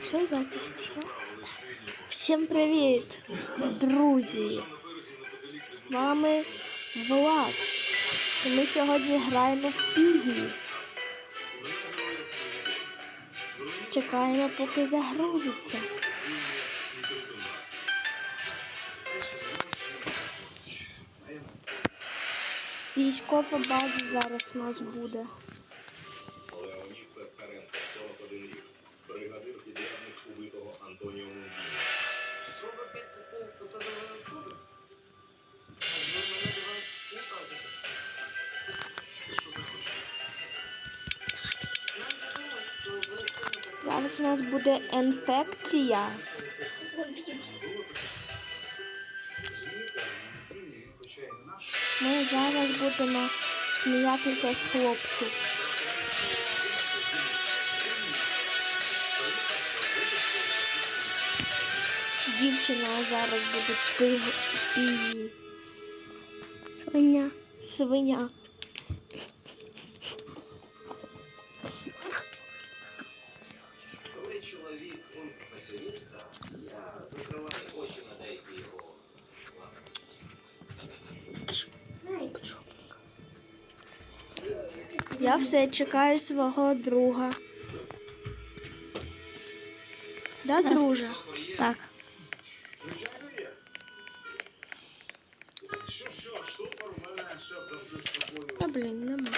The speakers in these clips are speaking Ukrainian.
Все, давайте спочатку. Всім привіт, друзі! З вами Влад. Ми сьогодні граємо в Пігі. Чекаємо, поки загрузиться. Військова база зараз у нас буде. Леонід Пескаренко, 41 рік, бригадир підрядник убитого Антоніо Мундіні. Спроба підкупу посадової особи? Ви мене до вас указуєте. Все, що захочете. Нам відомо, що ви Зараз у нас буде інфекція. Ми зараз будемо сміятися з хлопців. Дівчина зараз буде пив і свиня. Свиня. Коли чоловік он песиміста, я закриваю очі на деякі його слабкості. Я все чекаю свого друга. Да, друже? Так. У мене, щоб завжди з тобою. А блін, нема.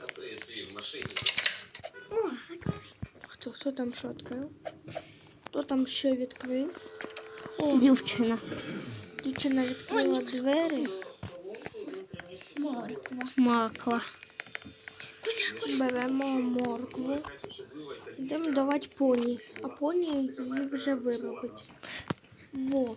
А то є свій в машині. Хто, хто там що відкрив? Хто там що відкрив? О, Дівчина. дівчина відкрила двері. Морква. Макла. Беремо моркву. Йдемо давати поні. А поні її вже виробить. Во.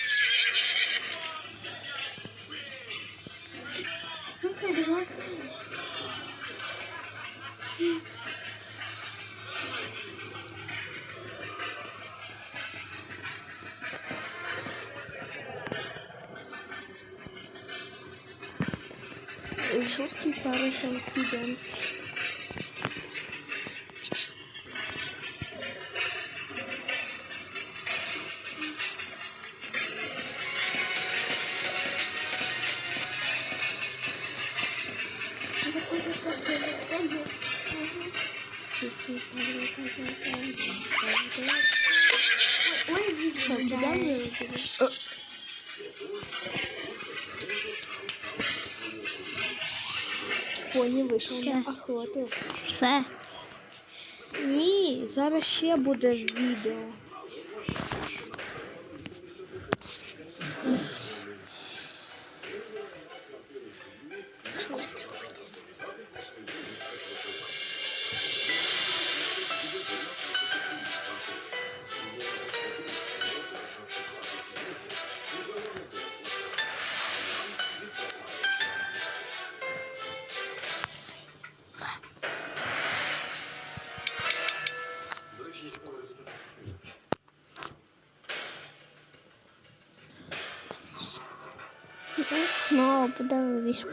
Жорсткий паришанський денс. Список. здесь тебя? Поні вийшов на охоту. Все. Ні, зараз ще буде відео. Знову буде військ...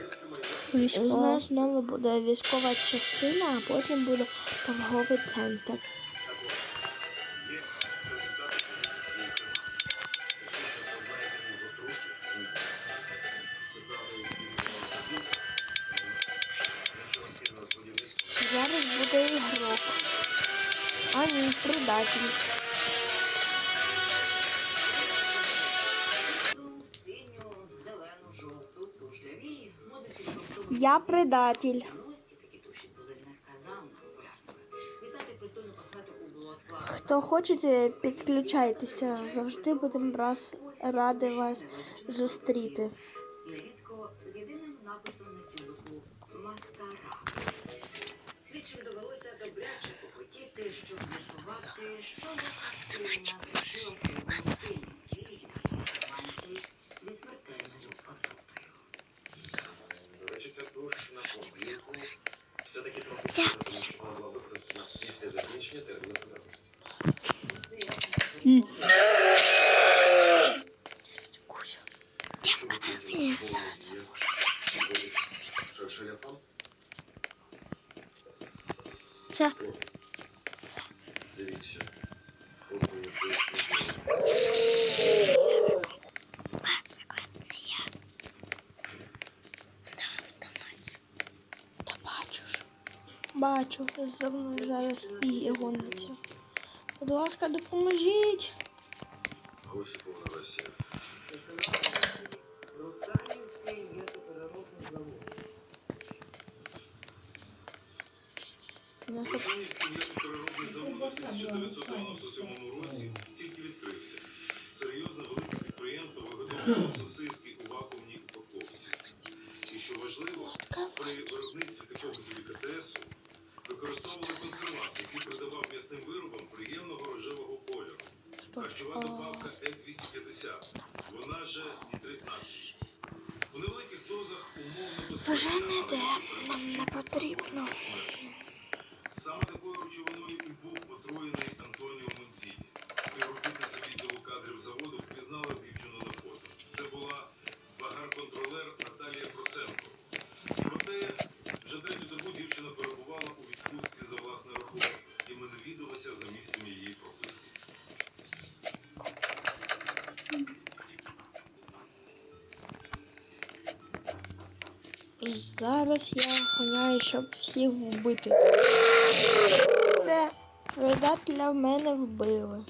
У нас знову буде військова частина, а потім буде торговий центр. Зараз буде ігрок. А ні, предатель. Було предатель. Хто хочете, підключайтеся. Завжди будемо раді вас зустріти. Це. Дивіться. Бачу, за мною зараз і гониться. Будь ласка, допоможіть. Господи. Русанівський м'ясопереробний завод. Завод у 1997 році тільки відкрився. Серйозне велике підприємство виготовлено. Вже не де, нам не потрібно. Зараз я ганяю, щоб всіх вбити. Все, предателя в мене вбили.